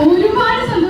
Oyunu varsa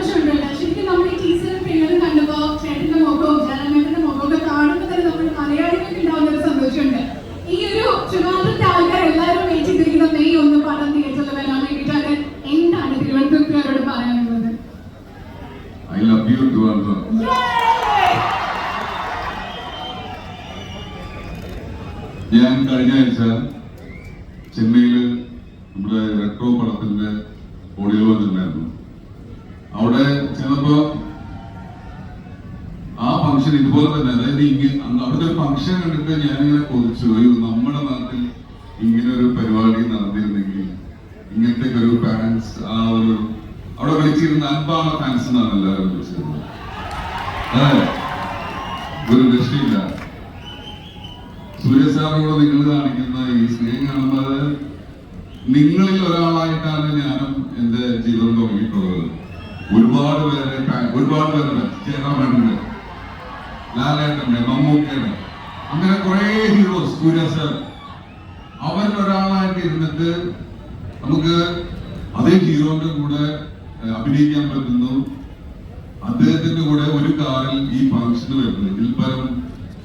ഒരു രക്ഷയില്ല. സൂര്യ സാറിനോട് നിങ്ങൾ കാണിക്കുന്ന ഈ സ്നേഹം കാണുമ്പോൾ നിങ്ങളിൽ ഒരാളായിട്ടാണ് ഞാനും എന്റെ ജീവിതം തുടങ്ങിയിട്ടുള്ളത്. ഒരുപാട് പേരെ ഒരുപാട് പേരുടെ ചേരാമേട്ടന്റെ ലാലേട്ടന്റെ മമ്മൂക്കയുടെ അങ്ങനെ കുറെ ഹീറോസ് സൂര്യ സാർ അവരിൽ ഒരാളായിട്ട് ഇരുന്നിട്ട് നമുക്ക് അതേ ഹീറോന്റെ കൂടെ അഭിനയിക്കാൻ പറ്റുന്നു. അദ്ദേഹത്തിന്റെ കൂടെ ഒരു കാറിൽ ഈ ഫംഗ്ഷന് വരുന്നെങ്കിൽ പരം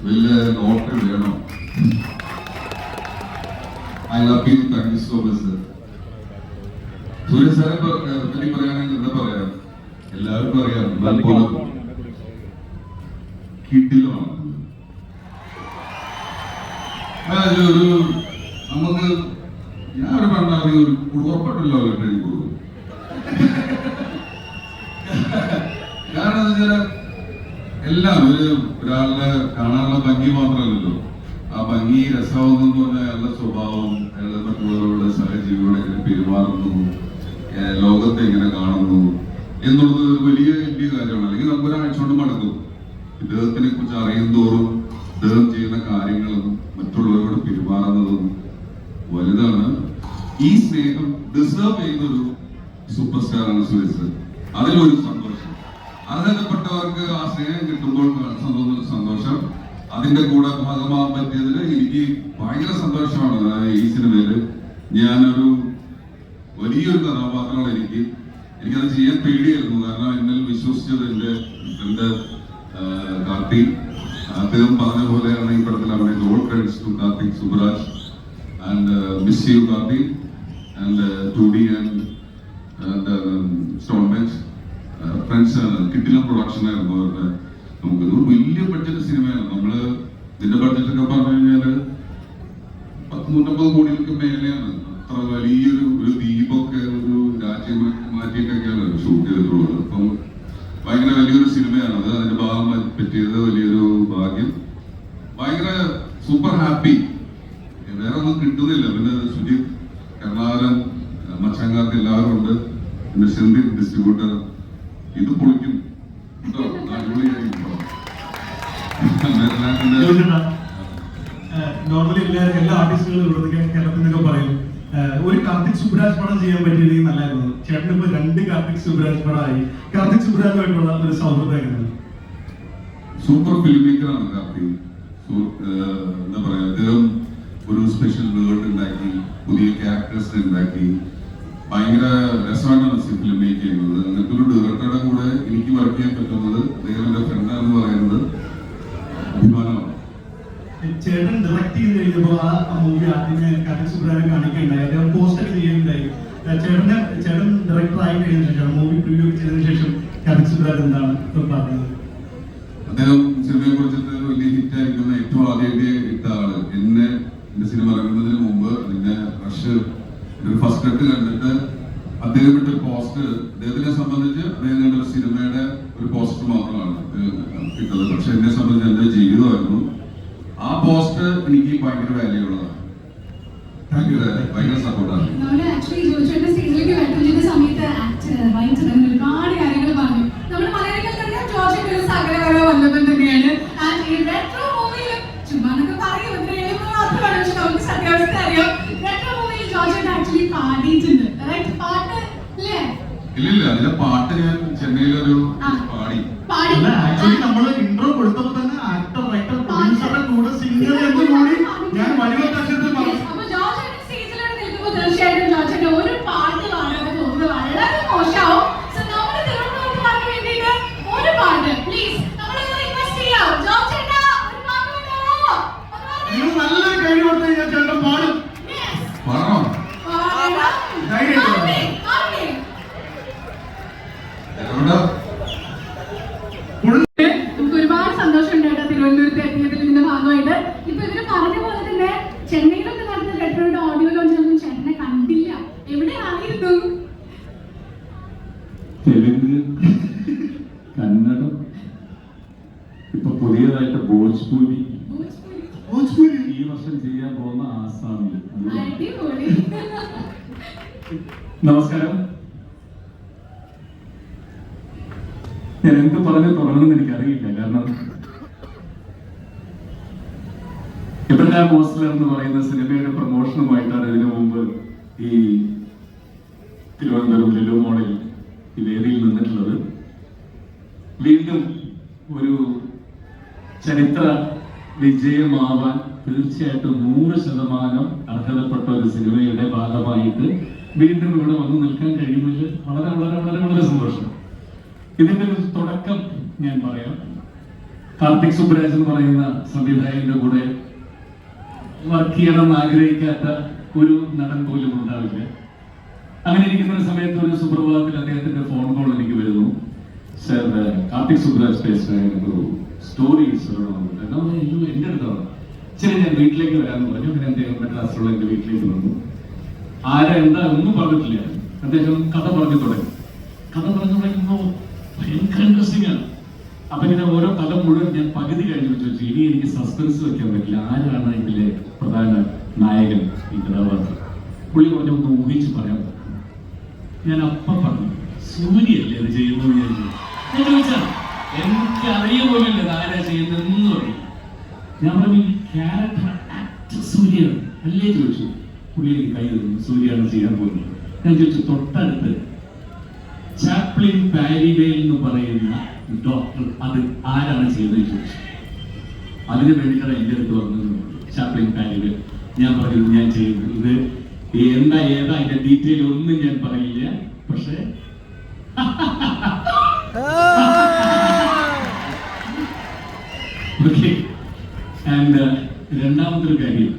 വലിയ നോട്ട് വേണം. I love you thank you so much sir Suriya സാറെ പറ്റി പറയുകയാണെങ്കിൽ എന്താ പറയാ? എല്ലാവർക്കും അറിയാം. അതായത് ഒരു നമുക്ക് ഞാൻ ഒരു പറഞ്ഞാൽ ഒരു ട്രെയിൻ കൊടുക്കും. എന്താ എല്ലാം ഒരു ഒരാളുടെ കാണാനുള്ള ഭംഗി മാത്രമല്ലല്ലോ. ആ ഭംഗി രസമാവുന്നു പറഞ്ഞാൽ അയാളുടെ സ്വഭാവം അയാളുടെ മറ്റുള്ളവരുടെ സഹജീവികളോട് എങ്ങനെ പെരുമാറുന്നു ലോകത്തെ എങ്ങനെ കാണുന്നു എന്നുള്ളത് വലിയ വലിയ കാര്യമാണ്. അല്ലെങ്കിൽ നമുക്ക് ഒരാഴ്ച കൊണ്ട് മടക്കും ഇദ്ദേഹത്തിനെ കുറിച്ച് അറിയും തോറും ഇദ്ദേഹം ചെയ്യുന്ന കാര്യങ്ങളും മറ്റുള്ളവരോട് പെരുമാറുന്നതും വലുതാണ്. ഈ സ്നേഹം ഡിസേർവ് ചെയ്യുന്ന ഒരു സൂപ്പർ സ്റ്റാർ ആണ് സുരേഷ്. അതിലൊരു അർഹതപ്പെട്ടവർക്ക് ആ സ്നേഹം കിട്ടുമ്പോൾ സന്തോഷം അതിന്റെ കൂടെ ഭാഗമാകാൻ പറ്റിയതിൽ എനിക്ക് ഭയങ്കര സന്തോഷമാണ് ഈ സിനിമയിൽ. ഞാനൊരു വലിയൊരു കഥാപാത്രമാണ് എനിക്ക്. എനിക്കത് ചെയ്യാൻ പേടിയായിരുന്നു. കാരണം എന്നിൽ വിശ്വസിച്ചത് എന്റെ എന്റെ കാർത്തി. അദ്ദേഹം പറഞ്ഞ പോലെയാണ് ഈ പടത്തിൽ അഭിനയിച്ചത് all credits to Karthik Subbaraj and miss you Karthi and to D and Stone Bench friends കിട്ടില production ആയിരുന്നു അവരുടെ. നമുക്ക് ഒരു വലിയ ബഡ്ജറ്റ് സിനിമയാണ് നമ്മൾ ഇതിന്റെ ബഡ്ജറ്റ് ഒക്കെ പറഞ്ഞു കഴിഞ്ഞാൽ പത്ത് നൂറ്റമ്പത് കോടികൾക്ക് മേലെയാണ്. അത്ര വലിയൊരു ഒരു ദ്വീപൊക്കെ ഒരു രാജ്യം മാറ്റിയിട്ടൊക്കെയാണ് ഷൂട്ട് ചെയ്തിട്ടുള്ളത്. അപ്പം ഭയങ്കര വലിയൊരു സിനിമയാണ്. അത് അതിന്റെ ഭാഗം പറ്റിയത് വലിയൊരു ഭാഗ്യം. ഭയങ്കര സൂപ്പർ ഹാപ്പി വേറെ ഒന്നും കിട്ടുന്നില്ല. പിന്നെ സുജിത് കരുണാകരൻ മച്ചാങ്കാർക്ക് എല്ലാവരും ഉണ്ട്. പിന്നെ ഡിസ്ട്രിബ്യൂട്ടർ നോർമലി എല്ലാ എല്ലാ ആർട്ടിസ്റ്റുകളും ഇവിടുത്തെ കേരളത്തിൽ നിന്നൊക്കെ പറയും. ഒരു കാർത്തിക് സുബ്രാജ് പടം ചെയ്യാൻ പറ്റിയില്ലെങ്കിൽ നല്ലായിരുന്നു ചേട്ടൻ ഇപ്പൊ രണ്ട് കാർത്തിക് സുബ്രാജ് പടമായി. കാർത്തിക് സുബ്രാജുമായിട്ടുള്ള ഒരു സൗഹൃദം സൂപ്പർ ഫിലിം മേക്കർ ആണ് കാർത്തിക് എന്താ പറയാ അദ്ദേഹം ഒരു സ്പെഷ്യൽ വേൾഡ് ഉണ്ടാക്കി പുതിയ ക്യാരക്ടേഴ്സ് ഉണ്ടാക്കി. ഭയങ്കര രസമാണ് ഫിലിം മേക്ക് ചെയ്യുന്നത്. അങ്ങനത്തെ ഒരു ഡയറക്ടറുടെ കൂടെ എനിക്ക് വർക്ക് ചെയ്യാൻ പറ്റുന്നത് അദ്ദേഹം എന്റെ ഫ്രണ്ടാണെന്ന് പറയുന്നത്. ചേട്ടൻ ഡയറക്ട് ചെയ്ത് കഴിഞ്ഞപ്പോൾ ആ മൂവി ആദ്യമേ കാർത്തിക് സുബ്രഹ്മണ്യം കാണിക്കുകയുണ്ടായി അദ്ദേഹം പോസ്റ്റ് ഒക്കെ ചെയ്യുകയുണ്ടായി ഏഹ് ചേട്ടന്റെ ചേട്ടൻ ഡയറക്ടർ ആയി കഴിഞ്ഞ ശേഷം മൂവി പ്രിവ്യൂ ചെയ്തതിനു ശേഷം കാർത്തിക് സുബ്രഹ്മണ്യം എന്താണ് പറഞ്ഞത്? അദ്ദേഹം സിനിമയെ കുറിച്ചിട്ട് വലിയ ഹിറ്റ് ആയിരിക്കുന്ന ഏറ്റവും ആദ്യമായിട്ട് ഇട്ട ആൾ. എന്നെ എന്റെ സിനിമ ഇറങ്ങുന്നതിന് മുമ്പ് അതിന്റെ റഷ് ഫസ്റ്റ് കട്ട് കണ്ടിട്ട് അദ്ദേഹം ഇട്ട പോസ്റ്റ് അദ്ദേഹത്തിനെ സംബന്ധിച്ച് അദ്ദേഹം കണ്ട സിനിമയുടെ ഒരു പോസ്റ്റർ മാത്രമാണ് ഇട്ടത് പക്ഷെ എന്നെ സംബന്ധിച്ച് എന്റെ പോസ്റ്റ് എനിക്ക് ഭയങ്കര വാല്യൂ ഉള്ളതാണ്. ഭയങ്കര സപ്പോർട്ടാണ് ഒരുപാട് കാര്യങ്ങൾ പറഞ്ഞു. ജോർജ് ഒരു വല്ലഭൻ തന്നെയാണ്. റൈറ്റ് പാട്ട് ഇല്ലില്ല ഞാൻ ചെന്നൈയിലൊരു. പാടി. പാടി. നമ്മൾ ഇൻട്രോ കൊടുത്തപ്പോ തന്നെ ആക്ടർ റൈറ്റർ പ്രൊഡ്യൂസറുടെ കൂടെ സിംഗർ എന്ന് കൂടി ഞാൻ വലിയ അക്ഷരത്തിൽ പറഞ്ഞു അപ്പൊ ജോർജ് സ്റ്റേജിൽ തീർച്ചയായിട്ടും ജോർജിന്റെ ഒരു പാട്ട് പാടാതെ പോകുന്നത് വളരെ മോശമാവും സോ നമ്മുടെ തിരുവനന്തപുരത്തുകാർക്ക് വേണ്ടിയിട്ട് ഒരു പാട്ട് പ്ലീസ് നമ്മളൊന്ന് റിക്വസ്റ്റ് ചെയ്യാം ജോർജ് ചേട്ടാ ഒരു പാട്ട് പാടാമോ ഒന്ന് പാടൂ. നിങ്ങൾ നല്ലൊരു കൈ കൊടുത്തു കഴിഞ്ഞാൽ ചേട്ടൻ പാടും Yes. പറഞ്ഞോ പാടണം. ധൈര്യം ഉണ്ടോ? പാടേ, പാടേ. എവിടെ പുള്ളി നമുക്ക് ഒരുപാട് സന്തോഷമുണ്ട് കേട്ടോ തിരുവനന്തപുരത്ത് എത്തിയതിൽ ഇതിന്റെ ഭാഗമായിട്ട് ഇപ്പൊ ഇവർ പറഞ്ഞ പോലെ തന്നെ ചെന്നൈയിലൊക്കെ നടന്ന പെട്രോളിന്റെ ഓഡിയോ ലോഞ്ചിലൊന്നും ചേട്ടനെ കണ്ടില്ല എവിടെയായിരുന്നു തെലുങ്ക് കന്നഡം ഇപ്പൊ പുതിയതായിട്ട് ഭോജ്പൂരി ഭോജ്പുരി. ഭോജ്പുരി ഈ വർഷം ചെയ്യാൻ പോകുന്ന ആസാമിൽ അത് അടിപൊളി നമസ്കാരം ഞാൻ എന്ത് പറഞ്ഞു തുടങ്ങുമെന്ന് എനിക്കറിയില്ല കാരണം എബ്രഹാം മോസ്ലർ എന്ന് പറയുന്ന സിനിമയുടെ പ്രൊമോഷനുമായിട്ടാണ് ഇതിനു മുമ്പ് ഈ തിരുവനന്തപുരം ലുലു മോളിൽ ഈ വേദിയിൽ നിന്നിട്ടുള്ളത്. വീണ്ടും ഒരു ചരിത്ര വിജയമാവാൻ തീർച്ചയായിട്ടും നൂറ് ശതമാനം അർഹതപ്പെട്ട ഒരു സിനിമയുടെ ഭാഗമായിട്ട് വീണ്ടും ഇവിടെ വന്ന് നിൽക്കാൻ കഴിയുന്നതിൽ വളരെ വളരെ വളരെ വളരെ സന്തോഷം. ഇതിന്റെ ഒരു തുടക്കം ഞാൻ പറയാം. കാർത്തിക് സുബ്രാജ് എന്ന് പറയുന്ന സംവിധായകന്റെ കൂടെ വർക്ക് ചെയ്യണമെന്ന് ആഗ്രഹിക്കാത്ത ഒരു നടൻ പോലും ഉണ്ടാവില്ല. അങ്ങനെ ഇരിക്കുന്ന സമയത്ത് ഒരു സുപ്രഭാതത്തിൽ അദ്ദേഹത്തിന്റെ ഫോൺ കോൾ എനിക്ക് വരുന്നു. Sir Karthik Subbaraj pace story എന്റെ അടുത്താണ് ശരി ഞാൻ വീട്ടിലേക്ക് വരാമെന്ന് പറഞ്ഞു. അങ്ങനെ അദ്ദേഹം മദ്രാസിലുള്ള എന്റെ വീട്ടിലേക്ക് വന്നു. ആരാ എന്താ ഒന്നും പറഞ്ഞിട്ടില്ല. അദ്ദേഹം കഥ പറഞ്ഞു തുടങ്ങി. കഥ പറഞ്ഞു തുടങ്ങുമ്പോൾ ഭയങ്കര ഇൻട്രസ്റ്റിംഗ് ആണ്. അപ്പൊ ഇങ്ങനെ ഓരോ കഥ മുഴുവൻ ഞാൻ പകുതി കഴിഞ്ഞു ചോദിച്ചു ഇനി എനിക്ക് സസ്പെൻസ് വെക്കാൻ പറ്റില്ല. ആരാണ് ഇതിലെ പ്രധാന നായകൻ ഈ കഥാപാത്രം? പുള്ളി പറഞ്ഞു ഒന്ന് ഊഹിച്ച് പറയാൻ ഞാൻ അപ്പം പറഞ്ഞു സൂര്യല്ലേ അത് ചെയ്യുന്നു ഞാൻ ഞാൻ ചോദിച്ചാ? എനിക്ക് അറിയ പോലല്ലേ ആരാ ചെയ്യുന്നതെന്ന് പറയും ഞാൻ പറഞ്ഞു ക്യാരക്ടർ ആക്ടർ സൂര്യാണ് അല്ലേ? ചോദിച്ചു. പുള്ളി കൈ തന്നു. സൂര്യാണ് ചെയ്യാൻ പോകുന്നത്. ഞാൻ ചോദിച്ചു തൊട്ടടുത്ത് ചാപ്ലിൻ പാരിവേൽ എന്ന് പറയുന്ന ഡോക്ടർ അത് ആരാണ് ചെയ്യുന്നത്? ചോദിച്ചു. അതിന് വേണ്ടിയിട്ടാണ് എന്റെ അടുത്ത് പറഞ്ഞത് ചാപ്ലിൻ പാരിവേൽ. ഞാൻ പറഞ്ഞു ഞാൻ ചെയ്യുന്നത് ഇത് എന്താ ഏതാ അതിന്റെ ഡീറ്റെയിൽ ഒന്നും ഞാൻ പറയില്ല. പക്ഷേ ഓക്കെ ആൻഡ് രണ്ടാമത്തെ ഒരു കാര്യം.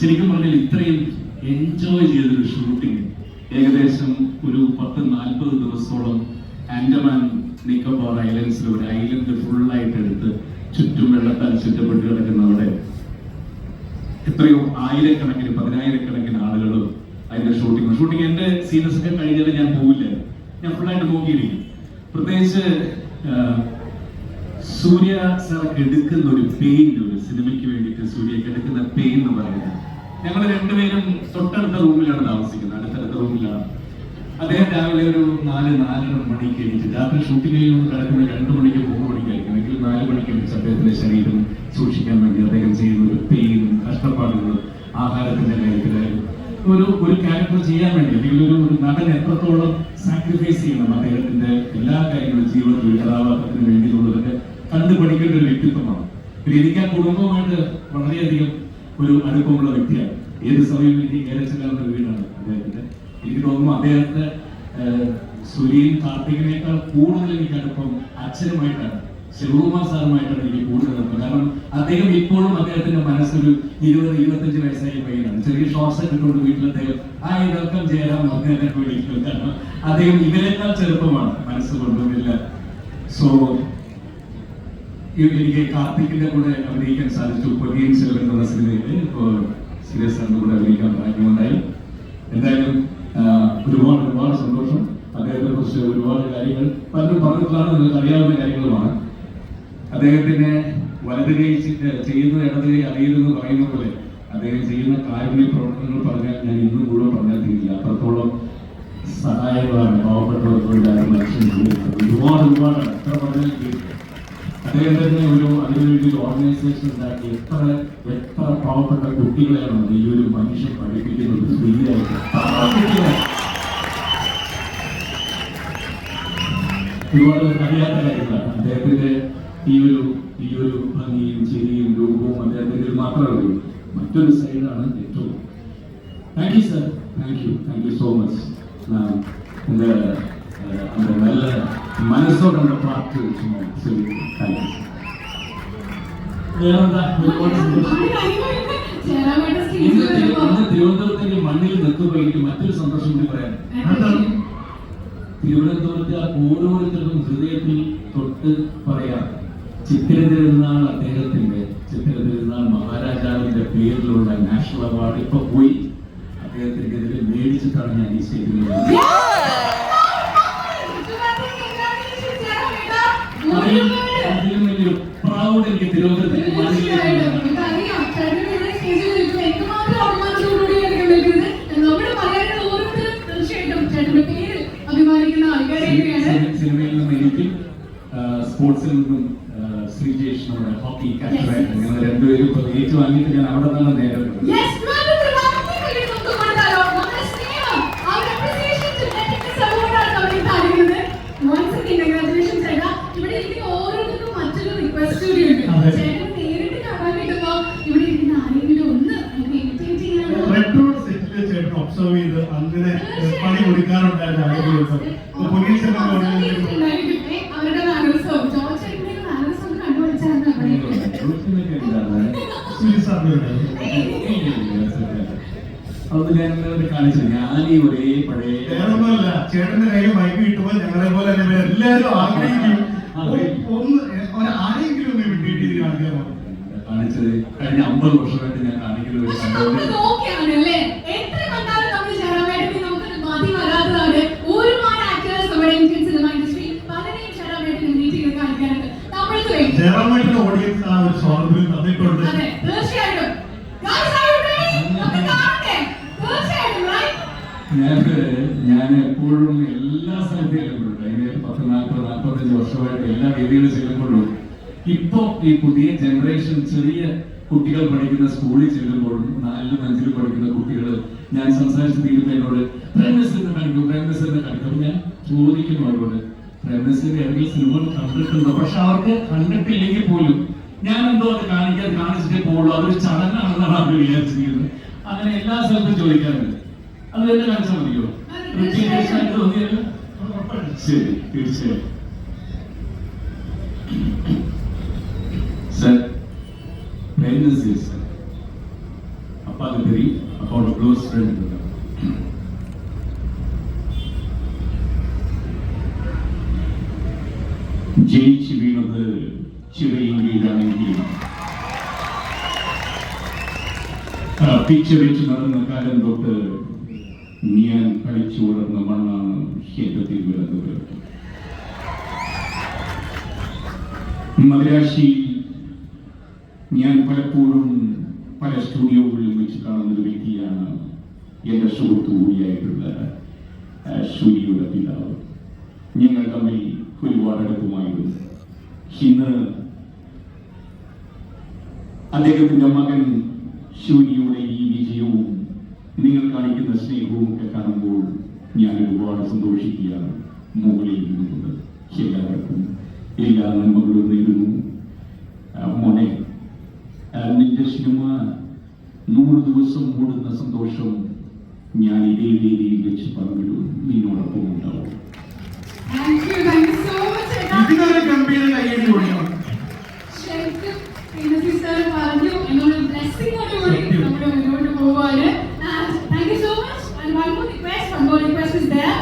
ശരിക്കും പറഞ്ഞാൽ ഇത്രയും എൻജോയ് ചെയ്തൊരു ഷൂട്ടിംഗ് ഏകദേശം ഒരു പത്ത് നാൽപ്പത് ദിവസത്തോളം ആൻഡമാൻ നിക്കോബാർ ഐലൻഡ്സിൽ ഒരു ഐലൻഡ് ഫുള്ളായിട്ട് എടുത്ത് ചുറ്റും വെള്ളത്താൽ ചുറ്റപ്പെട്ട് കിടക്കുന്ന അവിടെ എത്രയോ ആയിരക്കണക്കിന് പതിനായിരക്കണക്കിന് ആളുകളും അതിന്റെ ഷൂട്ടിംഗ് ഷൂട്ടിംഗ് എന്റെ സീനസ് ഒക്കെ കഴിഞ്ഞാൽ ഞാൻ പോവില്ല. ഞാൻ ഫുള്ളായിട്ട് നോക്കിയിരിക്കും. പ്രത്യേകിച്ച് സൂര്യ സാറൊക്കെ എടുക്കുന്ന ഒരു പെയിൻ ഒരു സിനിമയ്ക്ക് വേണ്ടിയിട്ട് സൂര്യക്ക് എടുക്കുന്ന പെയിൻ എന്ന് പറയുന്നത്. ഞങ്ങൾ രണ്ടുപേരും തൊട്ടടുത്ത റൂമിലാണ് താമസിക്കുന്നത്. അടുത്തടുത്ത റൂമിലാണ്. അദ്ദേഹം രാവിലെ ഒരു നാല് നാലര മണിക്ക് എണീറ്റ് രാത്രി ഷൂട്ടിംഗ് ചെയ്യുമ്പോൾ കിടക്കുന്ന രണ്ട് മണിക്ക് മൂന്ന് മണിക്കായിരിക്കും. എങ്കിൽ നാല് മണിക്ക് എണീച്ച് അദ്ദേഹത്തിന്റെ ശരീരം സൂക്ഷിക്കാൻ വേണ്ടി അദ്ദേഹം ചെയ്യുന്ന ഒരു കഷ്ടപ്പാടുകളും ആഹാരത്തിന്റെ കാര്യത്തിലായി ഒരു ഒരു ക്യാരക്ടർ ചെയ്യാൻ വേണ്ടി അല്ലെങ്കിൽ ഒരു ഒരു നടൻ എത്രത്തോളം സാക്രിഫൈസ് ചെയ്യണം അദ്ദേഹത്തിന്റെ എല്ലാ കാര്യങ്ങളും ജീവിതത്തിൽ ഒരു കഥാപാത്രത്തിന് വേണ്ടിയിട്ടുള്ളതൊക്കെ കണ്ടു പഠിക്കേണ്ട ഒരു വ്യക്തിത്വമാണ്. പിന്നെ എനിക്ക് ആ കുടുംബവുമായിട്ട് വളരെയധികം ഒരു അടുപ്പമുള്ള വ്യക്തിയാണ്. ഏത് സമയം എനിക്ക് കേരളത്തിലാണ് വീടാണ് അദ്ദേഹത്തിന്റെ. എനിക്ക് തോന്നുന്നു അദ്ദേഹത്തെ സുരീൻ കാർത്തികനേക്കാൾ കൂടുതൽ എനിക്ക് അടുപ്പം അച്ഛനുമായിട്ടാണ്. ശിവകുമാർ സാറുമായിട്ടാണ് എനിക്ക് കൂടുതൽ നടക്കുന്നത് കാരണം അദ്ദേഹം ഇപ്പോഴും അദ്ദേഹത്തിന്റെ മനസ്സൊരു ഇരുപത് ഇരുപത്തഞ്ച് വയസ്സായ പയ്യനാണ് ചെറിയ ഷോർട്സ് ഒക്കെ കൊണ്ട് വീട്ടിൽ അദ്ദേഹം ആ വെൽക്കം ചെയ്യാൻ അദ്ദേഹത്തെ വിളിക്കും കാരണം അദ്ദേഹം ഇവരെക്കാൾ ചെറുപ്പമാണ് മനസ്സ് കൊണ്ടുവന്നില്ല സോ എനിക്ക് കാർത്തിക്കിന്റെ കൂടെ അഭിനയിക്കാൻ സാധിച്ചു. പൊതിയൻ സെൽവൻ എന്ന സിനിമയിൽ ഇപ്പോൾ സീരിയസ് സാറിന്റെ കൂടെ അഭിനയിക്കാൻ ഭാഗ്യമുണ്ടായി. എന്തായാലും ഒരുപാട് ഒരുപാട് സന്തോഷം. അദ്ദേഹത്തെ കുറിച്ച് ഒരുപാട് കാര്യങ്ങൾ പലരും പറഞ്ഞിട്ടുള്ളതാണ്. നിങ്ങൾക്ക് അറിയാവുന്ന കാര്യങ്ങളുമാണ്. അദ്ദേഹത്തിന് വലത് കൈ ചെയ്യുന്ന ഇടത് കൈ അറിയില്ലെന്ന് പറയുന്ന പോലെ അദ്ദേഹം ചെയ്യുന്ന കാരുണ്യ പ്രവർത്തനങ്ങൾ പറഞ്ഞാൽ ഞാൻ ഇന്നും കൂടെ പറഞ്ഞാൽ തീരില്ല. അത്രത്തോളം സഹായങ്ങളാണ് പാവപ്പെട്ടവർക്കുള്ള ഒരുപാട് ഒരുപാട് എത്ര പറഞ്ഞാൽ. അദ്ദേഹം തന്നെ ഒരു അതിനുവേണ്ടി ഒരു ഓർഗനൈസേഷൻ ഉണ്ടാക്കി. എത്ര എത്ര പാവപ്പെട്ട കുട്ടികളെയാണ് ഈ ഒരു മനുഷ്യൻ പഠിപ്പിക്കുന്നത്. ഒരുപാട് അറിയാത്ത കാര്യങ്ങളാണ്. അദ്ദേഹത്തിന്റെ ഈ ഒരു ഈ ഒരു ഭംഗിയും ചിരിയും രൂപവും അദ്ദേഹത്തിന്റെ ഒരു മാത്രമേ ഉള്ളൂ മറ്റൊരു സൈഡാണ് ഏറ്റവും thank you sir thank you thank you so much நான் இந்த அஹ், அந்த நல்ல മനസ്സോടെ നമ്മുടെ പാർട്ടി ചുമ്മാ താങ്ക് യു വേറെന്താ ഒരുപാട് സന്തോഷം ഒരുപാട് കാര്യങ്ങളുണ്ട്. ചേരാനായിട്ട് സ്റ്റേജിൽ ഇന്ന് തിരു- വരുമ്പോ. ഇന്ന് തിരുവനന്തപുരത്തിന്റെ മണ്ണിൽ നിൽക്കുമ്പോൾ എനിക്ക് മറ്റൊരു സന്തോഷം കൂടി പറയാൻ തിരുവനന്തപുരത്തെ ഓരോരുത്തർക്കും ഹൃദയത്തിൽ തൊട്ട് പറയാം ചിത്തിര തിരുനാൾ അദ്ദേഹത്തിന്റെ ചിത്തിര തിരുനാൾ മഹാരാജാവിന്റെ പേരിലുള്ള നാഷണൽ അവാർഡ് ഇപ്പൊ പോയി. അദ്ദേഹത്തിനെതിരെ മേടിച്ചിട്ടാണ് ഞാൻ ഈ നിൽക്കുന്നത്. അതിലും വലിയൊരു പ്രൗഡ് എനിക്ക് ആൾക്കാരെയൊക്കെയാണ്. സിനി- സിനിമയിൽ നിന്നും എനിക്കും സ്പോർട്സിൽ നിന്നും നമ്മുടെ ഹോക്കി ക്യാപ്റ്റൻ ഞങ്ങൾ രണ്ടുപേരും ഇപ്പൊ ഏറ്റുവാങ്ങിയിട്ട് ഞാൻ അവിടെ നിന്നാണ് നേരം വരുന്നത്. Yes, ട്രിവാൻഡ്രത്ത് വാക്കത്തി കളി നമുക്ക് കൊടുത്താലോ? നമ്മുടെ സ്നേഹം, ആ ഒരു appreciation to Netflix award ആണ് നമ്മൾ ഈ കാണിക്കുന്നത്. Once again, congratulations ചേട്ടാ. ഇവിടെ ഇരിക്കുന്ന ഓരോരുത്തർക്കും മറ്റൊരു request കൂടിയുണ്ട്. അതെ. ചേട്ടനെ നേരിട്ട് കാണാൻ കിട്ടുമ്പോ ഇവിടെ ഇരിക്കുന്ന ആരെങ്കിലും ഒന്ന് നമുക്ക് imitate ചെയ്യാനോ? റെട്രോ സെറ്റിൽ ചേട്ടൻ ഒബ്സർവ് ചെയ്ത് അങ്ങനെ പണി കൊടുക്കാറുണ്ടായിരുന്ന ആരെങ്കിലും ഉണ്ടോ? ഇപ്പൊ പൊന്നിയിൻ സെൽവൻ ഗവൺമെന്റിലേക്ക് ഉണ്ടായിരിക്കും. ഏ, അവരുടെ mannerism. ജോർജ് ചേട്ടന്റെ mannerism ഒന്ന് കണ്ടുപിടിച്ചായിരുന്നു അവിടെ. ഗ്രൂപ്പിലൊക്കെ ഉണ്ടായിരുന്നെ. സുനിൽ സാറിന് ഉണ്ടായിരുന്നു. അത് ഞാൻ ഈ ഒരേ പഴയ വേറൊന്നുമല്ല. ചേട്ടന്റെ കയ്യിൽ മൈക്ക് കിട്ടുമ്പോൾ ഞങ്ങളെ പോലെ തന്നെ എല്ലാവരും ആഗ്രഹിക്കും അതെ. ഒന്ന് ഒരു ആരെങ്കിലും ഒന്ന് ഇമിറ്റേറ്റ് ചെയ്ത് കാണിക്കാൻ മതി കാണിച്ചത് കഴിഞ്ഞ അമ്പത് വർഷമായിട്ട് ഞാൻ കാണിക്കുന്ന ഒരു പക്ഷെ നമ്മൾ സംഭവം നോക്കിയാണല്ലേ എത്ര കണ്ടാലും നമ്മൾ ചേരാവേണ്ടി നമുക്ക് മതി വരാത്തതാണ് ഒരുപാട് ആക്ടേഴ്സ് നമ്മുടെ ഇന്ത്യൻ സിനിമ ഇൻഡസ്ട്രി പലരെയും ചേരാവേണ്ടി മീറ്റ് ചെയ്ത് കാണിക്കാറുണ്ട് നമ്മൾക്ക് വേണ്ടി ജയറാമേട്ടിന്റെ ഓഡിയൻസ് ആ ഒരു സ്വാതന്ത്ര്യം തന്നിട്ടുണ്ട് അതെ തീർച്ചയായിട്ടും Guys, are you ready? നമുക്ക് കാണണ്ടേ? തീർച്ചയായിട്ടും right? ഞാൻ ഞാൻ എപ്പോഴും എല്ലാ സ്ഥലത്തും ചെല്ലുമ്പോഴും അതിന് പത്ത് നാൽപ്പത്തഞ്ച് വർഷമായിട്ട് എല്ലാ വേദികളും ചെല്ലുമ്പോഴും ഇപ്പൊ ഈ പുതിയ ജനറേഷൻ ചെറിയ കുട്ടികൾ പഠിക്കുന്ന സ്കൂളിൽ ചെല്ലുമ്പോഴും നാലിലും അഞ്ചിലും പഠിക്കുന്ന കുട്ടികൾ ഞാൻ സംസാരിച്ച് തീരുമ്പോൾ എന്നോട് കാണിക്കും പ്രേംനസറിനെ കാണിക്കും അപ്പൊ ഞാൻ ചോദിക്കുന്നു അവരോട് പ്രേമസിന്റെ ഏതെങ്കിലും സിനിമകൾ കണ്ടിട്ടുണ്ടോ? പക്ഷെ അവർക്ക് കണ്ടിട്ടില്ലെങ്കിൽ പോലും ഞാൻ എന്തോ അത് കാണിക്കാൻ കാണിച്ചിട്ടേ പോകുള്ളൂ അതൊരു ചടങ്ങാണെന്നാണ് അവർ വിചാരിച്ചിരിക്കുന്നത്. അങ്ങനെ എല്ലാ സ്ഥലത്തും ചോദിക്കാറുണ്ട്. അത് തന്നെ കാണിച്ചാൽ മതിയോ? ശരി തീർച്ചയായും. சார் ப்ரைவசி சார் அப்பாவுக்கு தெரியும் அப்பாவோட க்ளோஸ் ஃப்ரெண்ட் ജയിച്ചു വീണത് ചിറയിങ്കിലാണെങ്കിൽ പിച്ച വെച്ച് നടന്ന കാലം തൊട്ട് ഞാൻ കളിച്ചു വളർന്ന മണ്ണാണ് എന്റെ തിരുവനന്തപുരം മദ്രാശിയിൽ ഞാൻ പലപ്പോഴും പല സ്റ്റുഡിയോകളിലും വെച്ച് കാണുന്ന ഒരു വ്യക്തിയാണ് എന്റെ സുഹൃത്തു കൂടിയായിട്ടുള്ള സൂര്യയുടെ പിതാവ്. ഞങ്ങൾ തമ്മിൽ ഒരുപാട് അടുപ്പമായിരുന്നു. ഇന്ന് അദ്ദേഹത്തിന്റെ മകൻ സൂര്യയുടെ ഈ വിജയവും നിങ്ങൾ കാണിക്കുന്ന സ്നേഹവും ഒക്കെ കാണുമ്പോൾ ഞാൻ ഒരുപാട് സന്തോഷിക്കുകയാണ് മുകളിൽ നിന്നുകൊണ്ട്. എല്ലാവർക്കും എല്ലാ നന്മകളും നേരുന്നു മോനെ നിന്റെ സിനിമ നൂറ് ദിവസം ഓടുന്ന സന്തോഷം ഞാൻ ഇതേ വേദിയിൽ വെച്ച് പങ്കിടും നിന്നോടൊപ്പം ഉണ്ടാവും Thank you, thank you so much, ചേട്ടാ. ഇതിനൊരു ഗംഭീര കയ്യടി കൊടുക്കണം ശരിക്കും പിന്നെ സിസ്റ്റർ പറഞ്ഞു എന്നൊരു ബ്ലെസ്സിങ്ങോടുകൂടി സത്യം. നമ്മൾ മുന്നോട്ട് പോവാണ് thank you so much and one more request one more request is there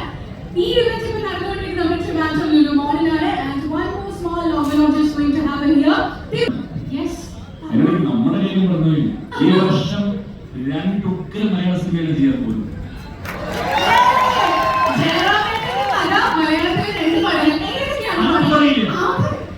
ഈ ഇവന്റ് ഇപ്പോൾ നടന്നുകൊണ്ടിരിക്കുന്ന നമ്മുടെ Trivandrum Lulu മോളിലാണ് and one more small logo of going to happen here yes എന്നോട് നമ്മുടെ കാര്യം പറഞ്ഞു ഈ വർഷം രണ്ടൊക്കെ മലയാള സിനിമയിൽ ചെയ്യാൻ പോകുന്നു ജയറാമേട്ടന്റെ കഥ മലയാളത്തിൽ രണ്ട് പടങ്ങൾ ഏതൊക്കെയാണ് അത് പറയില്ല. ആ,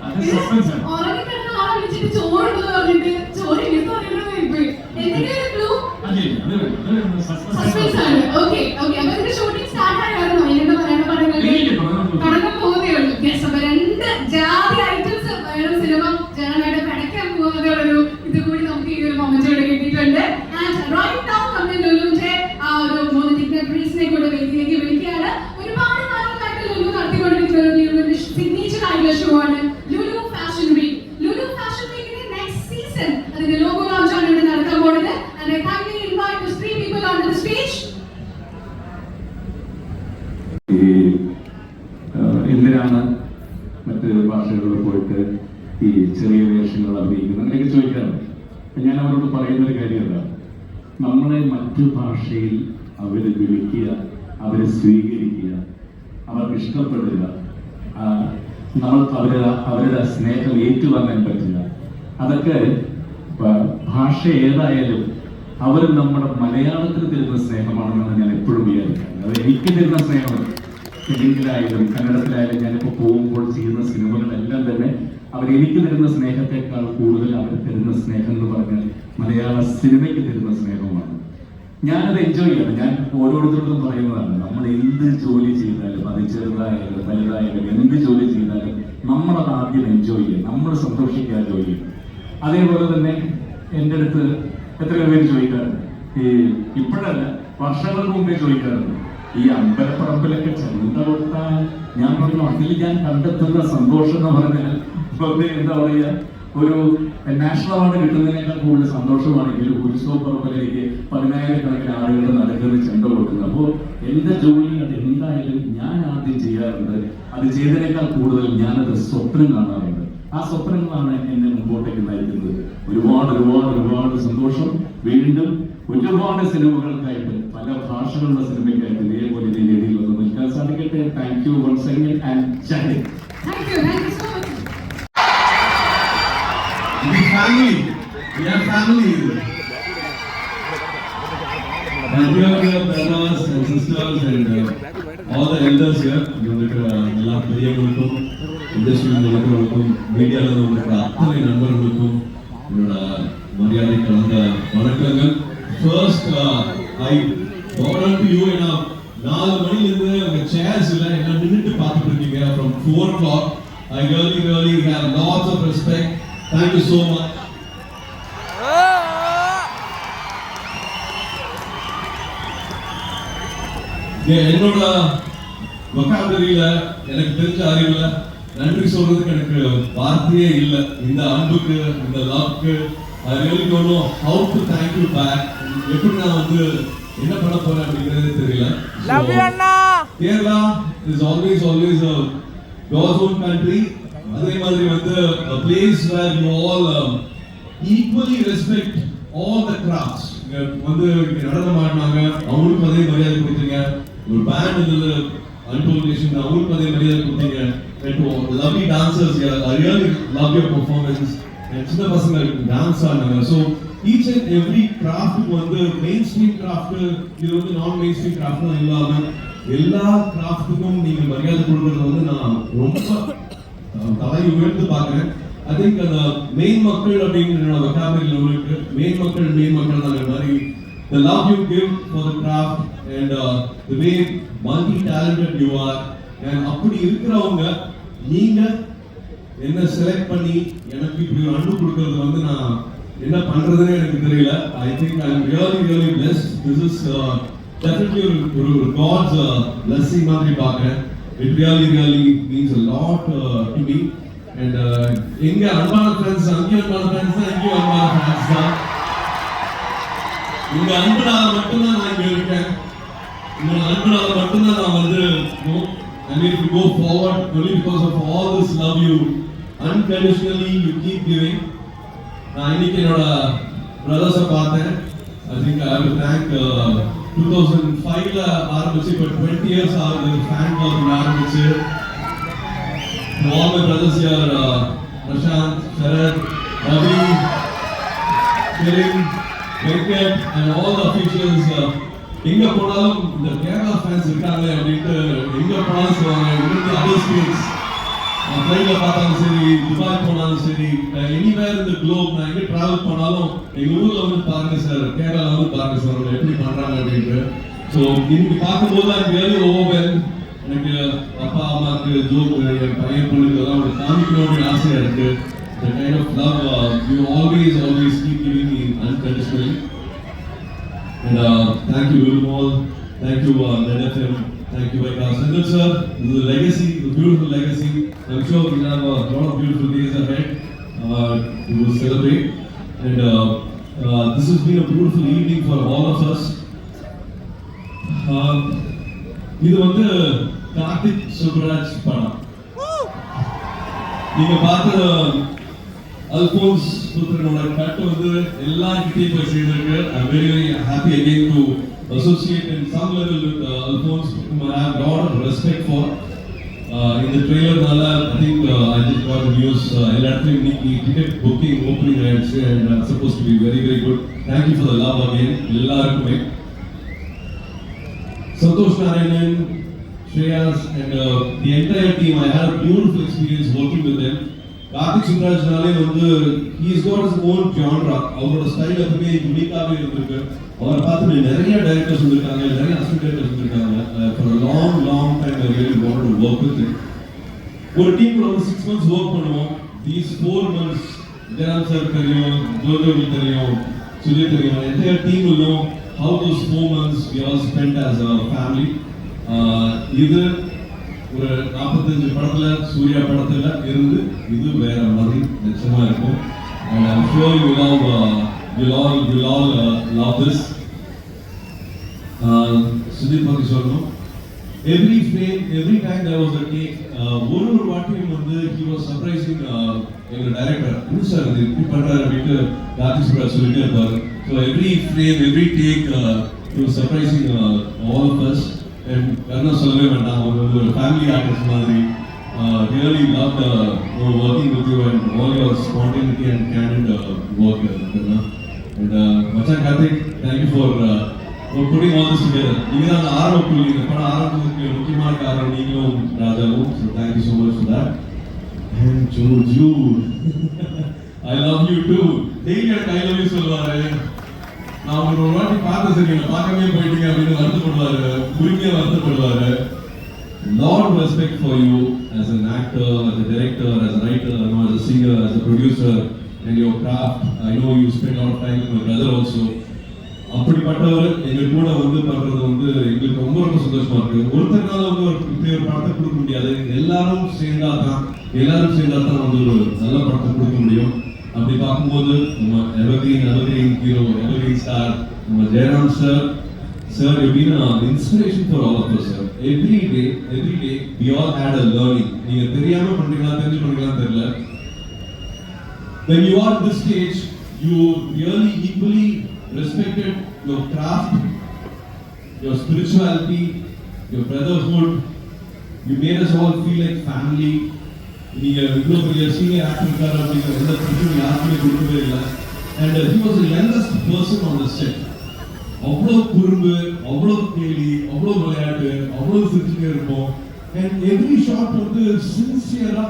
അത് suspense ആണ്. ഉറങ്ങിക്കിടന്ന ആളെ വിളിച്ചിട്ട് ചോറുണ്ടെന്ന് പറഞ്ഞിട്ട് ചോറ് ഇല്ലെന്ന് പറയുന്നത് ഇപ്പൊ എന്തെങ്കിലും ഒരു ക്ലൂ അതെ അത് വേണം. അത് സസ്പെൻസ് ആണ് ഓക്കെ ഓക്കെ അപ്പൊ ഇതിന്റെ ഷൂട്ടിംഗ് സ്റ്റാർട്ട് ആയിരുന്നു ഇതിന്റെ മലയാള പടങ്ങളിൽ ഇല്ല, തുടങ്ങാൻ പോകുന്നു. തുടങ്ങാൻ പോകുന്നേ ഉള്ളൂ യെസ് അപ്പൊ രണ്ട് ജാതി ഐറ്റംസ് മലയാളം സിനിമ ജനങ്ങളുടെ പടയ്ക്കാൻ പോകുന്നതേ ഉള്ളൂ ഇത് കൂടി നമുക്ക് ഈ ഒരു മൊമെന്റ് ഇവിടെ കിട്ടിയിട്ടുണ്ട് ആൻഡ് റൈറ്റ് നൗ നമ്മുടെ ലുലുവിന്റെ ആ ഒരു മൂന്ന് ഡിഗ്നറ്ററീസിനെ കൂടെ വേദിയിലേക്ക് വിളിക്കുകയാണ് ഒരുപാട് കാലങ്ങളായിട്ട് ലുലു നടത്തിക്കൊണ്ടിരിക്കുന്ന ഒരു ലുലുവിന്റെ സിഗ്നേച്ചർ ആയിട്ടുള്ള ഷോ ആണ് Lulu fashion week Lulu fashion വീക്കിന്റെ next season അതിന്റെ ലോഗോ ലോഞ്ച് ആണ് ഇവിടെ നടക്കാൻ പോകുന്നത് and I kindly invite those three people onto the stage ചെറിയ വേഷങ്ങൾ അഭിനയിക്കുന്നു അങ്ങനെയൊക്കെ ചോദിക്കാറുണ്ട് അപ്പൊ ഞാൻ അവരോട് പറയുന്ന ഒരു കാര്യമല്ല നമ്മളെ മറ്റു ഭാഷയിൽ അവർ വിളിക്കുക അവരെ സ്വീകരിക്കുക അവർക്ക് ഇഷ്ടപ്പെടുക ആ, നമ്മൾക്ക് അവരുടെ അവരുടെ സ്നേഹം ഏറ്റുവാങ്ങാൻ പറ്റില്ല. അതൊക്കെ ഭാഷ ഏതായാലും അവർ നമ്മുടെ മലയാളത്തിന് തരുന്ന സ്നേഹമാണെന്നാണ് ഞാൻ എപ്പോഴും വിചാരിക്കുന്നത് അത് എനിക്ക് തരുന്ന സ്നേഹം തെലുങ്കിലായാലും കന്നഡത്തിലായാലും ഞാനിപ്പോൾ പോകുമ്പോൾ ചെയ്യുന്ന സിനിമകളെല്ലാം തന്നെ അവർ എനിക്ക് തരുന്ന സ്നേഹത്തെക്കാൾ കൂടുതൽ അവർ തരുന്ന സ്നേഹം എന്ന് പറഞ്ഞാൽ മലയാള സിനിമയ്ക്ക് തരുന്ന സ്നേഹമാണ്. ഞാനത് എൻജോയ് ചെയ്യണം. ഞാൻ ഓരോരുത്തരോടും പറയുന്നതാണ്. നമ്മൾ എന്ത് ജോലി ചെയ്താലും അത് ചെറുതായാലും വലുതായാലും എന്ത് ജോലി ചെയ്താലും നമ്മളത് ആദ്യം എൻജോയ് ചെയ്യുക നമ്മൾ സന്തോഷിക്കുക ജോലി അതേപോലെ തന്നെ എന്റെ അടുത്ത് എത്ര പേര് ചോദിക്കാറുണ്ട്. ഈ ഇപ്പോഴല്ല വർഷങ്ങൾക്ക് മുമ്പേ ചോദിക്കാറുണ്ട്. ഈ അമ്പലപ്പറമ്പിലൊക്കെ ചെണ്ട കൊടുത്താൽ ഞാൻ പറഞ്ഞു അതിൽ ഞാൻ കണ്ടെത്തുന്ന സന്തോഷം എന്ന് പറഞ്ഞാൽ എന്താ പറയുക ഒരു നാഷണൽ അവാർഡ് കിട്ടുന്നതിനേക്കാൾ കൂടുതൽ സന്തോഷമാണെങ്കിൽ ഉത്സവപ്പറമ്പിലേക്ക് പതിനായിരക്കണക്കിന് ആളുകളുടെ നടക്കുന്ന ചെണ്ട കൊടുക്കുന്നത് അപ്പോൾ എന്റെ ജോലി അത് എന്തായാലും ഞാൻ ആദ്യം ചെയ്യാറുണ്ട്. അത് ചെയ്തതിനേക്കാൾ കൂടുതൽ ഞാനത് സ്വപ്നം കാണാറുണ്ട്. ആ സ്വപ്നങ്ങളാണ് എന്നെ മുമ്പോട്ടേക്ക് നയിക്കുന്നത്. ഒരുപാട് ഒരുപാട് ഒരുപാട് സന്തോഷം. വീണ്ടും ഒരുപാട് സിനിമകൾക്കായിട്ട് പല ഭാഷകളുള്ള സിനിമയ്ക്കായിട്ട് ഇതേപോലെ ഇതേ രീതിയിൽ വന്ന് നിൽക്കാൻ സാധിക്കട്ടെ. Thank you once again and என்னோட வொக்காபுலரியில எனக்கு தெரிஞ்ச அறிவுல நன்றி சொல்றதுக்கு எனக்கு வார்த்தையே இல்லை. இந்த அன்புக்கு இந்த லவ்க்கு I really don't know how to thank you back எப்படி நான் வந்து என்ன பண்ண போறேன் அப்படிங்கிறதே தெரியல. Kerala is always always a God's own country. அதே மாதிரி வந்து a place where you all um, equally respect all the crafts. இங்க வந்து நடனம் ஆடினாங்க. அவங்களுக்கு அதே மரியாதை கொடுத்தீங்க. ஒரு பேண்ட் இதுல அன்டோல் நேஷன் அதே மரியாதை கொடுத்தீங்க and to lovely dancers here I really சின்ன பசங்க டான்ஸ் ஆனாங்க so each and every craft வந்து மெயின் ஸ்ட்ரீம் கிராஃப்ட் இது வந்து நான் மெயின் ஸ்ட்ரீம் கிராஃப்ட் இல்லாம எல்லா கிராஃப்ட்டுக்கும் நீங்க மரியாதை கொடுக்கறது வந்து நான் ரொம்ப தலை உயர்ந்து பார்க்குறேன். ஐ திங்க் அந்த மெயின் மக்கள் அப்படிங்கிற என்னோட வெக்காபரியில் மெயின் மக்கள் மெயின் மக்கள் தான் மாதிரி. The love you give for craft and uh, the way multi talented you are அப்படி இருக்கிறவங்க நீங்க என்ன செலக்ட் பண்ணி எனக்கு இப்படி ஒரு அன்பு கொடுக்கறது வந்து நான் என்ன பண்றதுன்னு எனக்கு தெரியல. I think I am really really blessed this is definitely ஒரு ஒரு ஒரு காட்ஸ் பிளெஸிங் uh, மாதிரி பார்க்கறேன். It really really means a lot to me and எங்க அன்பான ஃப்ரெண்ட்ஸ் அங்கேயும் அன்பான ஃப்ரெண்ட்ஸ் தான் இங்கேயும் அன்பான ஃப்ரெண்ட்ஸ் தான். உங்க அன்புனால மட்டும்தான் நான் இங்க இருக்கேன். உங்களை அன்புனால மட்டும்தான் நான் வந்து இருக்கணும் I need to go forward only because of all this love you unconditionally you keep giving நான் இன்னைக்கு என்னோட பிரதர்ஸை பார்த்தேன். I think I will thank two thousand ஃபைவ்ல ஆரம்பிச்சு இப்போ டுவெண்ட்டி இயர்ஸ் ஆகுது. ஃபேன் கிளப் ஆரம்பிச்சு. All my brothers here, uh, Prashant, Sharad, Ravi, Kirin, Venkat, and all the officials. Uh, எங்க போனாலும் இந்த கேரளா ஃபேன்ஸ் இருக்காங்க அப்படின்ட்டு எங்க போனாலும் சொல்லுவாங்க. இங்கிருந்து அதர் ஸ்டேட்ஸ் ஃப்ளைட்ல பார்த்தாலும் சரி துபாய் போனாலும் சரி எனிவேர் இந்த குளோப் நான் எங்கே ட்ராவல் பண்ணாலும் எங்கள் ஊரில் வந்து பாருங்க சார் கேரளால வந்து பாருங்க சார் அவங்க எப்படி பண்ணுறாங்க அப்படின்ட்டு. ஸோ இன்னைக்கு பார்க்கும்போது தான் வேலை ஓவர் எனக்கு அப்பா அம்மாவுக்கு ஜோக் என் பையன் பொண்ணுக்கு எல்லாம் ஒரு காமிக்கணும்னு ஆசையாக இருக்குது the kind of love uh, you always always keep giving me unconditionally. And uh, thank you Wilmol thank you uh, Red FM thank you Vaikas Sandal sir this is a legacy a beautiful legacy I'm sure we have a lot of beautiful days ahead uh, to celebrate and uh, uh, this has been a beautiful evening for all of us uh, இது வந்து கார்த்திக் சுப்ராஜ் படம் நீங்க பார்த்த Alphons புத்திரனோட cut வந்து எல்லார்கிட்டையும் போய் சேர்ந்திருக்கு I very very happy again to associate in some level with Alphonse I have lot of respect for இந்த ட்ரெய்லர்னால I think I just got news எல்லா இடத்துலையும் இன்னைக்கு டிக்கெட் புக்கிங் ஓப்பனிங் ஆயிடுச்சு and I'm suppose to be very very good thank you for the love again எல்லாருக்குமே Santhosh Narayanan Shreyas, and uh, the entire team. I had a beautiful experience working with them. Karthik சுப்ராஜ்னாலே வந்து he's got is own genre அவரோட style எப்பவுமே யூனிக்காகவே இருந்திருக்கு. அவரை பார்த்து நிறைய directors வந்திருக்காங்க நிறைய அசிஸ்டன்ட் டைரக்டர்ஸ் வந்திருக்காங்க. For long long time I really want to work with ஒரு டீம்ல வந்து சிக்ஸ் மந்த்ஸ் ஒர்க் பண்ணுவோம். These four months Jayaram sir தெரியும் ஜோஜோவில் தெரியும் சுஜய் தெரியும். Entire team will how how four months we we spend as a family இது ஒரு நாற்பத்தஞ்சு படத்துல சூர்யா படத்துல இருந்து இது வேற மாதிரி நிச்சயமா இருக்கும். And I'm sure you love you love you love love this Sudeep பத்தி சொல்லணும் every fame every time there was a take ஒரு ஒரு வாட்டியும் வந்து ஹி வாஸ் சர்ப்ரைசிங் எங்கள் டைரக்டர் என்ன சார் இது இப்படி பண்ணுறாரு அப்படின்ட்டு ராஜேஷ் பிரா சொல்லிட்டே இருப்பார். So every frame every take you surprising all of us கண்ணா சொல்லவே வேண்டாம். ஒரு ஒரு ஃபேமிலி ஆர்டிஸ்ட் மாதிரி really love working with you and all your spontaneity and candid work Kanna and மச்சான் கார்த்திக் தேங்க்யூ ஃபார் ஒரு புடி மாதிரி டுகெதர் நீங்கள் தான் அந்த ஆரம்ப புள்ளி இந்த படம் ஆரம்பத்துக்கு முக்கியமான காரணம் நீங்களும் ராஜாவும். So thank you so much for that and Joju I love you too daily எனக்கு ஐ லவ் யூ சொல்லுவாரு. நான் ஒரு ஒரு வாட்டி பார்த்து சரி பார்க்கவே போயிட்டீங்க அப்படின்னு வருத்தப்படுவாரு. குறுக்கே வருத்தப்படுவாரு. Lot of respect for you as an actor, as a director, as a writer, you know, as a singer, as a producer, and your craft. I know you spend a lot of time with my brother also. அப்படிப்பட்டவர் எங்கள் கூட வந்து பண்றது வந்து எங்களுக்கு ரொம்ப ரொம்ப சந்தோஷமா இருக்கு. ஒருத்தர்னால வந்து ஒரு இப்படி ஒரு படத்தை கொடுக்க முடியாது. எல்லாரும் சேர்ந்தா தான் எல்லாரும் சேர்ந்தா தான் வந்து ஒரு நல்ல படத்தை கொடுக்க முடியும். அப்படி பார்க்கும்போது நம்ம evergreen evergreen hero evergreen star நம்ம ஜெயராம் சார் சார் எப்படின்னா inspiration for all of all of us, sir. Every day, every day, we all had நீங்க தெரியாம பண்றீங்களா தெரிஞ்சு பண்றீங்களா தெரியல When you are at this stage, you really equally respected your craft, your spirituality, your brotherhood. You made us all feel like family. நீங்கள் இவ்வளோ பெரிய senior actor இருக்காரு அப்படிங்கிற எந்த பிரச்சனையும் யாருக்குமே கொடுக்கவே இல்லை. And he was the youngest person on the set அவ்வளோ குறும்பு அவ்வளோ கேலி அவ்வளோ விளையாட்டு அவ்வளோ சிரிச்சுட்டே இருப்போம். அண்ட் எவ்ரி ஷாட் வந்து சின்சியரா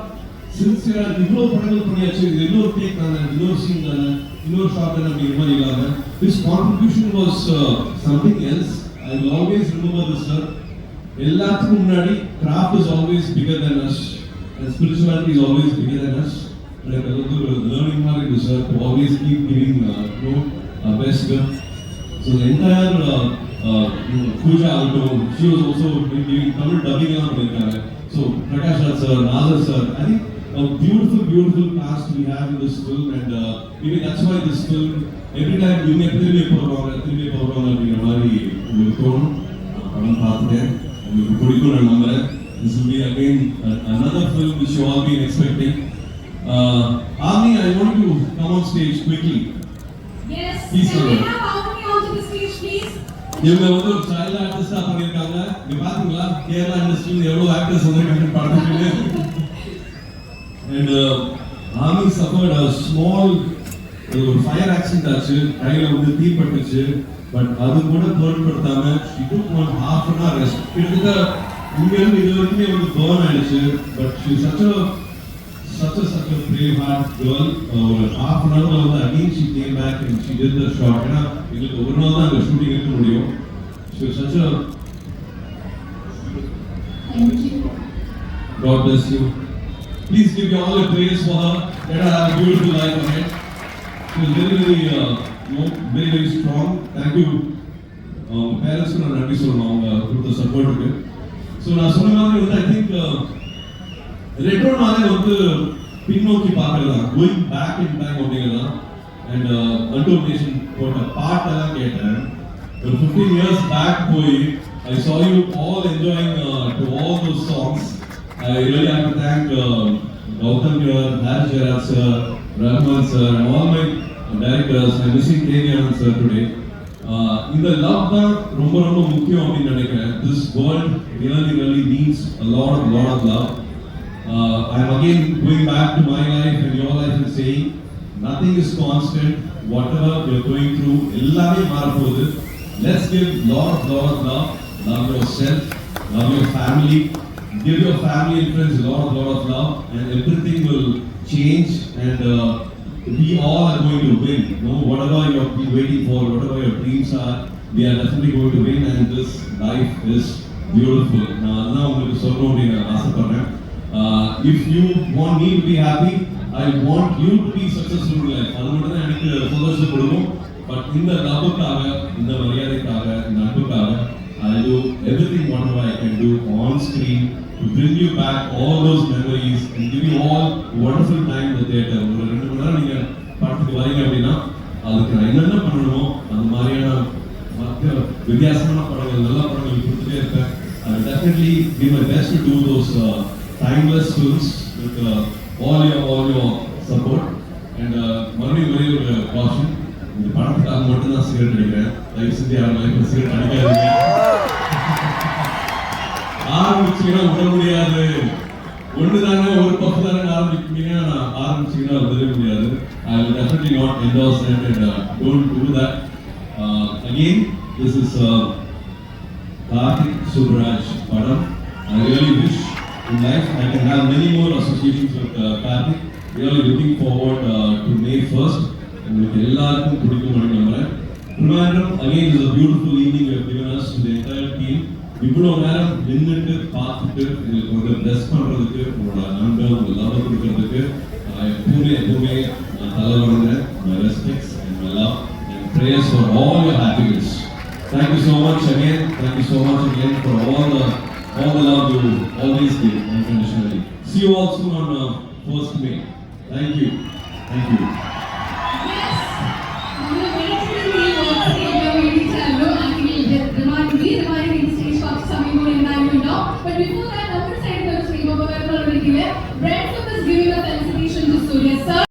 சின்சியரா இவ்வளோ படங்கள் பண்ணியாச்சு. இது இன்னொரு டேக் தானே இன்னொரு சீன் தானே இன்னொரு ஷாட் தானே அப்படிங்கிற மாதிரி இல்லாம this contribution was something else I always remember this sir எல்லாத்துக்கும் முன்னாடி craft is always bigger then as And spirituality is always bigger than us எனக்கு அது வந்து ஒரு லேர்னிங் மாதிரி இருக்கு sir to always keep giving no best So the entire uh, uh, Pooja Alto, she was also giving Tamil dubbing எல்லாம் பண்ணிருக்காங்க. So Prakash Raj sir, Nazar sir, I think a beautiful, beautiful cast we have in this film and uh, maybe that's why this film, every time இவங்க திரும்பி போடுவாங்க, திரும்பி போடுவாங்க அப்படிங்கிற மாதிரி உங்களுக்கு தோணும். நான் படம் பார்த்துட்டேன், உங்களுக்கு பிடிக்கும் நான் நம்புறேன். This will be again uh, another film which you all been expecting. Uh, Ami, I want you to come on stage quickly. Yes, Please, can we have Harmony onto the stage, please? இவங்க வந்து ஒரு child ஆர்டிஸ்டா பண்ணிருக்காங்க நீங்க பாத்தீங்களா கேரளா இண்டஸ்ட்ரியில எவ்வளவு actors வந்திருக்காங்க படத்துக்கு அண்ட் ஆமி சஃபர்ட் அ ஸ்மால் ஒரு ஃபயர் ஆக்சிடென்ட் ஆச்சு கையில வந்து தீ பட்டுச்சு பட் அது கூட பொருட்படுத்தாம she took one half an hour rest கிட்டத்தட்ட இங்கிருந்து இது வரைக்குமே ஒரு பேர்ன் ஆயிடுச்சு but she such a such a such a brave heart girl ஒரு ஹாஃப் அன் ஹவரில் வந்து again she came back and she did the shot ஏன்னா எங்களுக்கு ஒரு நாள் தான் அந்த ஷூட்டிங் எடுக்க முடியும் she such a God bless you. Please give you all the praise for her. Let her have a beautiful life ahead. She was very, very, uh, you know, very, very strong. Thank you. Um, parents, I'm happy to say, அவங்க கொடுத்த சப்போர்ட்டுக்கு so நான் சொன்ன மாதிரி வந்து I think ரெட்ரோனாலே வந்து பின்னோக்கி பார்க்கறதா கோயிங் பேக் இன் பேக் அப்படிங்கிறதா அண்ட் அல்டோமேஷன் uh, போட்ட பாட்டெல்லாம் கேட்டேன் ஒரு ஃபிஃப்டீன் இயர்ஸ் பேக் போய் I saw you all enjoying to all those songs I really have to thank Gautham Yuvan Harris Jayaraj sir Rahman sir and all my directors. I'm missing Kenyan sir today. இந்த love தான் ரொம்ப ரொம்ப முக்கியம் அப்படின்னு நினைக்கிறேன். This world really really means lot of lot of love I am again going back to my life and your life and saying nothing is constant whatever you going through எல்லாமே மாறப்போகுது. Let's give lot lot of love love yourself love your family give your family and friends a lot, lot of love, and everything will change. And uh, we all are going to win. No, whatever you're been waiting for, whatever your dreams are, we are definitely going to win, and this life is beautiful. நான் அதான் உங்களுக்கு சொல்லணும் அப்படின்னு நான் ஆசைப்படுறேன் if you want me to be happy I want you to be successful in life அது மட்டும் தான் எனக்கு சந்தோஷம் கொடுக்கும் பட் இந்த லவ்வுக்காக இந்த மரியாதைக்காக இந்த அன்புக்காக I do everything whatever I can do on screen to bring you back all those memories and give you all wonderful time in the theater. ஒரு ரெண்டு மணி நேரம் நீங்கள் படத்துக்கு வரீங்க அப்படின்னா அதுக்கு நான் என்னென்ன பண்ணணுமோ அந்த மாதிரியான மற்ற வித்தியாசமான படங்கள் நல்ல படங்கள் கொடுத்துட்டே இருப்பேன் I definitely be my best to do those timeless films with all your all your support and மறுபடியும் ஒரே ஒரு காஷன் இந்த படத்துக்காக மட்டும்தான் சிகரெட் அடிக்கிறேன் தயவு செஞ்சு யாரும் லைஃப்பில் சிகரெட் அடிக்காதீங்க ஆரம்பிச்சீங்கன்னா விட முடியாது ஒண்ணுதாங்க ஒரு பக்கம் தானே ஆரம்பிக்கிறீங்க நான் ஆரம்பிச்சீங்கன்னா விடவே முடியாது I will definitely not endorse it and don't do that again this is Karthik Subbaraj படம் I really wish in life. I can have many more associations with uh, Karthik. Really looking forward uh, to May 1st. உங்களுக்கு எல்லாருக்கும் பிடிக்கும் நம்புறேன் Trivandrum again is a beautiful evening you have given us to the entire team. இவ்வளோ நேரம் நின்றுட்டு பார்த்துட்டு எங்களுக்கு வந்து பிளஸ் பண்றதுக்கு உங்களோட அன்பை உங்க லவ் கொடுக்கறதுக்கு நான் எப்பவுமே எப்பவுமே நான் தலை வணங்குறேன் my respects and my love and prayers for all your happiness thank you so much again thank you so much again for all the all the love you always give unconditionally see you all soon on uh,